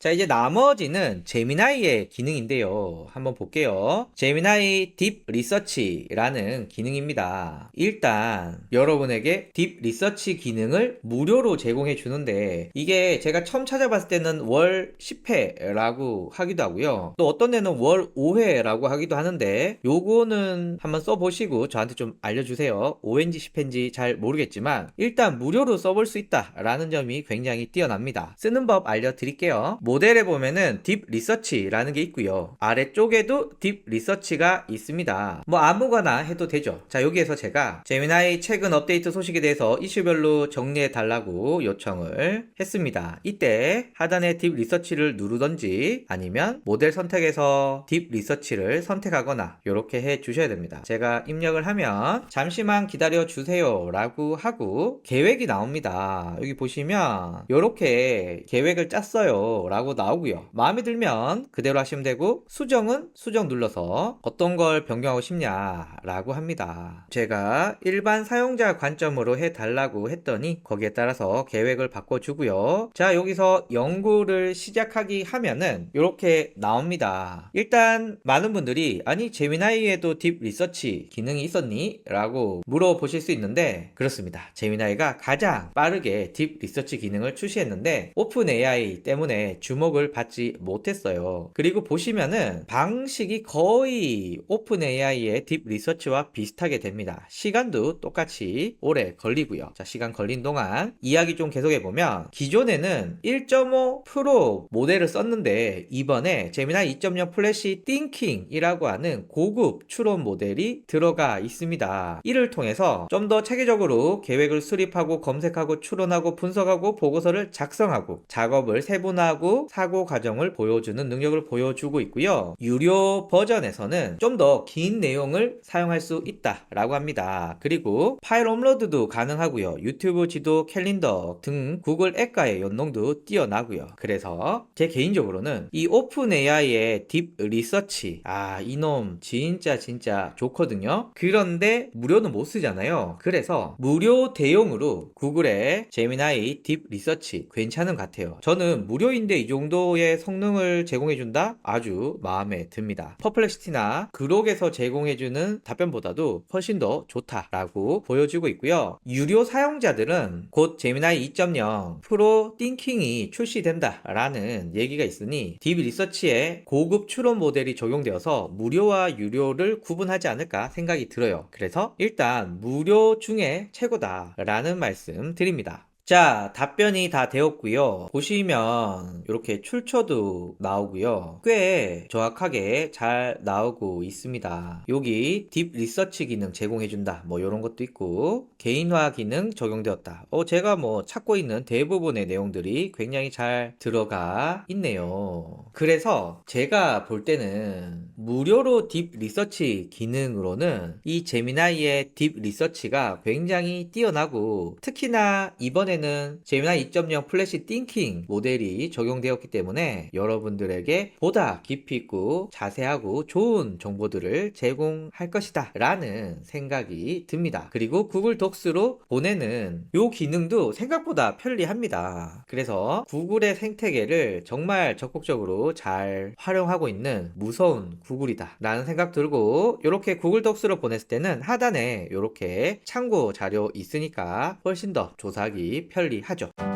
자, 이제 나머지는 제미나이의 기능인데요. 한번 볼게요. 제미나이 딥 리서치라는 기능입니다. 일단 여러분에게 딥 리서치 기능을 무료로 제공해 주는데 이게 제가 처음 찾아봤을 때는 월 10회라고 하기도 하고요. 또 어떤 데는 월 5회라고 하기도 하는데 요거는 한번 써보시고 저한테 좀 알려주세요. 5회인지 10회인지 잘 모르겠지만 일단 무료로 써볼 수 있다라는 점이 굉장히 뛰어납니다. 쓰는 법 알려드릴게요. 모델에 보면은 딥 리서치라는 게 있고요. 아래쪽에도 딥 리서치가 있습니다. 뭐 아무거나 해도 되죠. 자 여기에서 제가 제미나이 최근 업데이트 소식에 대해서 이슈별로 정리해 달라고 요청을 했습니다. 이때 하단에 딥 리서치를 누르던지 아니면 모델 선택에서 딥 리서치를 선택하거나 이렇게 해 주셔야 됩니다. 제가 입력을 하면 잠시만 기다려 주세요 라고 하고 계획이 나옵니다. 여기 보시면 이렇게 계획을 짰어요 라고 나오고요. 마음에 들면 그대로 하시면 되고 수정은 수정 눌러서 어떤 걸 변경하고 싶냐 라고 합니다. 제가 일반 사용자 관점으로 해 달라고 했더니 거기에 따라서 계획을 바꿔주고요. 자 여기서 연구를 시작하기 하면은 이렇게 나옵니다. 일단 많은 분들이 아니 제미나이에도 딥 리서치 기능이 있었니? 라고 물어보실 수 있는데 그렇습니다. 제미나이가 가장 빠르게 딥 리서치 기능을 출시했는데 오픈 AI 때문에 주목을 받지 못했어요. 그리고 보시면은 방식이 거의 오픈 AI의 딥 리서치와 비슷하게 됩니다. 시간도 똑같이 오래 걸리고요. 자, 시간 걸린 동안 이야기 좀 계속해 보면 기존에는 1.5 프로 모델을 썼는데 이번에 제미나이 2.0 플래시 띵킹이라고 하는 고급 추론 모델이 들어가 있습니다. 이를 통해서 좀 더 체계적으로 계획을 수립하고 검색하고 추론하고 분석하고 보고서를 작성하고 작업을 세분화하고 사고 과정을 보여주는 능력을 보여주고 있고요. 유료 버전에서는 좀 더 긴 내용을 사용할 수 있다라고 합니다. 그리고 파일 업로드도 가능하고요. 유튜브 지도, 캘린더 등 구글 앱과의 연동도 뛰어나고요. 그래서 제 개인적으로는 이 오픈 AI의 딥 리서치 아 이놈 진짜 진짜 좋거든요. 그런데 무료는 못 쓰잖아요. 그래서 무료 대용으로 구글의 제미나이 딥 리서치 괜찮은 것 같아요. 저는 무료인데 이 정도의 성능을 제공해준다? 아주 마음에 듭니다. 퍼플렉시티나 그록에서 제공해주는 답변보다도 훨씬 더 좋다라고 보여주고 있고요. 유료 사용자들은 곧 제미나이 2.0 프로 띵킹이 출시된다라는 얘기가 있으니 딥 리서치에 고급 추론 모델이 적용되어서 무료와 유료를 구분하지 않을까 생각이 들어요. 그래서 일단 무료 중에 최고다라는 말씀 드립니다. 자, 답변이 다 되었고요. 보시면 이렇게 출처도 나오고요. 꽤 정확하게 잘 나오고 있습니다. 여기 딥 리서치 기능 제공해 준다. 뭐 이런 것도 있고 개인화 기능 적용되었다. 어, 제가 뭐 찾고 있는 대부분의 내용들이 굉장히 잘 들어가 있네요. 그래서 제가 볼 때는 무료로 딥 리서치 기능으로는 이 제미나이의 딥 리서치가 굉장히 뛰어나고 특히나 이번 에는 제미나이 2.0 플래시 띵킹 모델이 적용되었기 때문에 여러분들에게 보다 깊이 있고 자세하고 좋은 정보들을 제공할 것이다 라는 생각이 듭니다. 그리고 구글 독스로 보내는 요 기능도 생각보다 편리합니다. 그래서 구글의 생태계를 정말 적극적으로 잘 활용하고 있는 무서운 구글이다 라는 생각 들고 이렇게 구글 독스로 보냈을 때는 하단에 이렇게 참고 자료 있으니까 훨씬 더 조사하기 편리하죠.